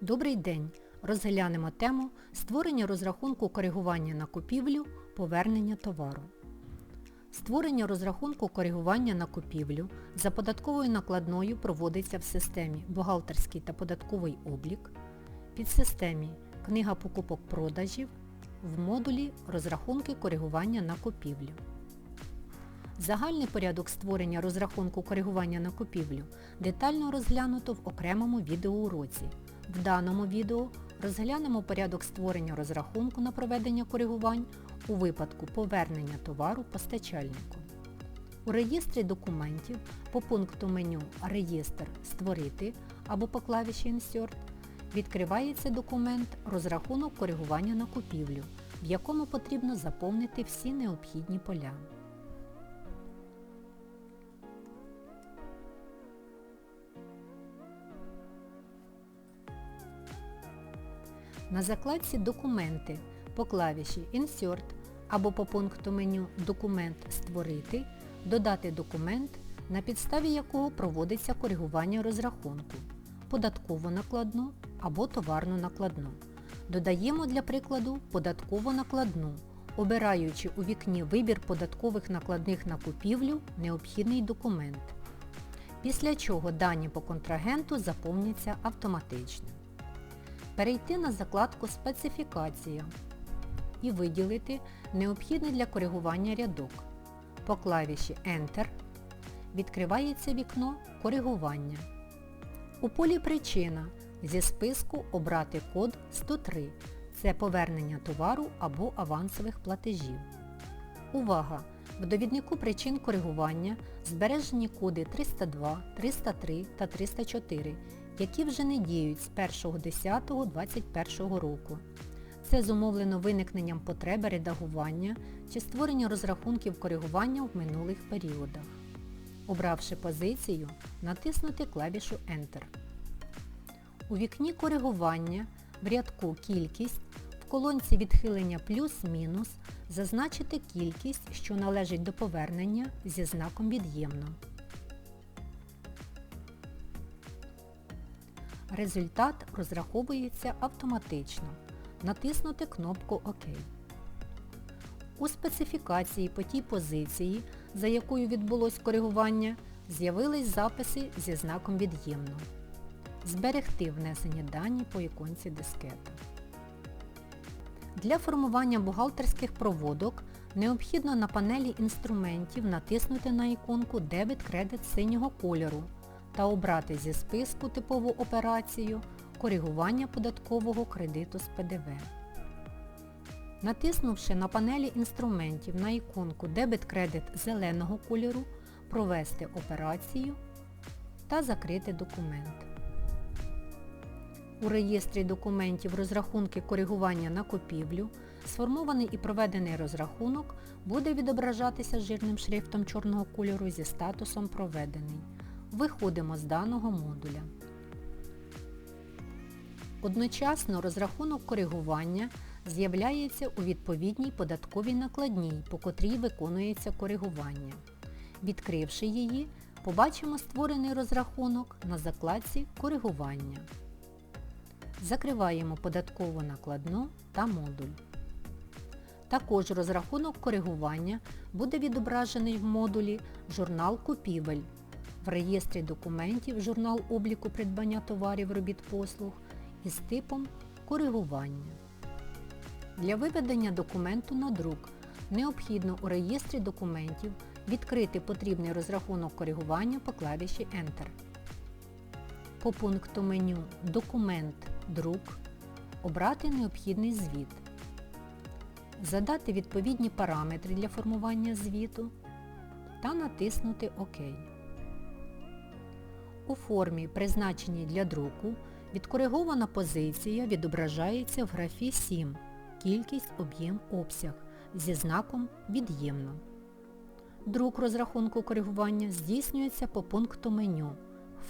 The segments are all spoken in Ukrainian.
Добрий день! Розглянемо тему створення розрахунку коригування на купівлю, повернення товару. Створення розрахунку коригування на купівлю за податковою накладною проводиться в системі Бухгалтерський та податковий облік, підсистемі Книга покупок-продажів в модулі Розрахунки коригування на купівлю. Загальний порядок створення розрахунку коригування на купівлю детально розглянуто в окремому відеоуроці. В даному відео розглянемо порядок створення розрахунку на проведення коригувань у випадку повернення товару постачальнику. У реєстрі документів по пункту меню Реєстр Створити або по клавіші Insert відкривається документ Розрахунок коригування на купівлю, в якому потрібно заповнити всі необхідні поля. На закладці Документи по клавіші Insert або по пункту меню Документ Створити додати документ, на підставі якого проводиться коригування розрахунку, податкову накладну або товарну накладну. Додаємо для прикладу податкову накладну, обираючи у вікні Вибір податкових накладних на купівлю необхідний документ. Після чого дані по контрагенту заповняться автоматично. Перейти на закладку Специфікація і виділити необхідний для коригування рядок. По клавіші Enter відкривається вікно Коригування. У полі Причина зі списку обрати код 103 це повернення товару або авансових платежів. Увага! В довіднику причин коригування збережені коди 302, 303 та 304, які вже не діють з 1.10.2021 року. Це зумовлено виникненням потреби редагування чи створення розрахунків коригування в минулих періодах. Обравши позицію, натиснути клавішу Enter. У вікні коригування в рядку Кількість в колонці відхилення плюс-мінус зазначити кількість, що належить до повернення зі знаком від'ємно. Результат розраховується автоматично. Натиснути кнопку ОК. У специфікації по тій позиції, за якою відбулось коригування, з'явились записи зі знаком від'ємно. Зберегти внесені дані по іконці дискета. Для формування бухгалтерських проводок необхідно на панелі інструментів натиснути на іконку Дебет кредит синього кольору та обрати зі списку типову операцію коригування податкового кредиту з ПДВ. Натиснувши на панелі інструментів на іконку Дебет кредит зеленого кольору, провести операцію та закрити документ. У реєстрі документів розрахунки коригування на купівлю сформований і проведений розрахунок буде відображатися жирним шрифтом чорного кольору зі статусом Проведений. Виходимо з даного модуля. Одночасно розрахунок коригування з'являється у відповідній податковій накладній, по котрій виконується коригування. Відкривши її, побачимо створений розрахунок на закладці Коригування. Закриваємо податкову накладну та модуль. Також розрахунок коригування буде відображений в модулі Журнал купівель. В реєстрі документів журнал обліку придбання товарів робіт послуг із типом Коригування. Для виведення документу на друк необхідно у реєстрі документів відкрити потрібний розрахунок коригування по клавіші Enter. По пункту меню Документ Друк обрати необхідний звіт. Задати відповідні параметри для формування звіту та натиснути ОК. У формі, призначеній для друку, відкоригована позиція відображається в графі 7 Кількість, об'єм, обсяг зі знаком Від'ємно. Друк розрахунку коригування здійснюється по пункту меню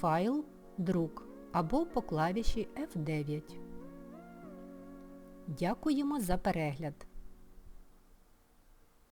Файл, Друк або по клавіші F9. Дякуємо за перегляд!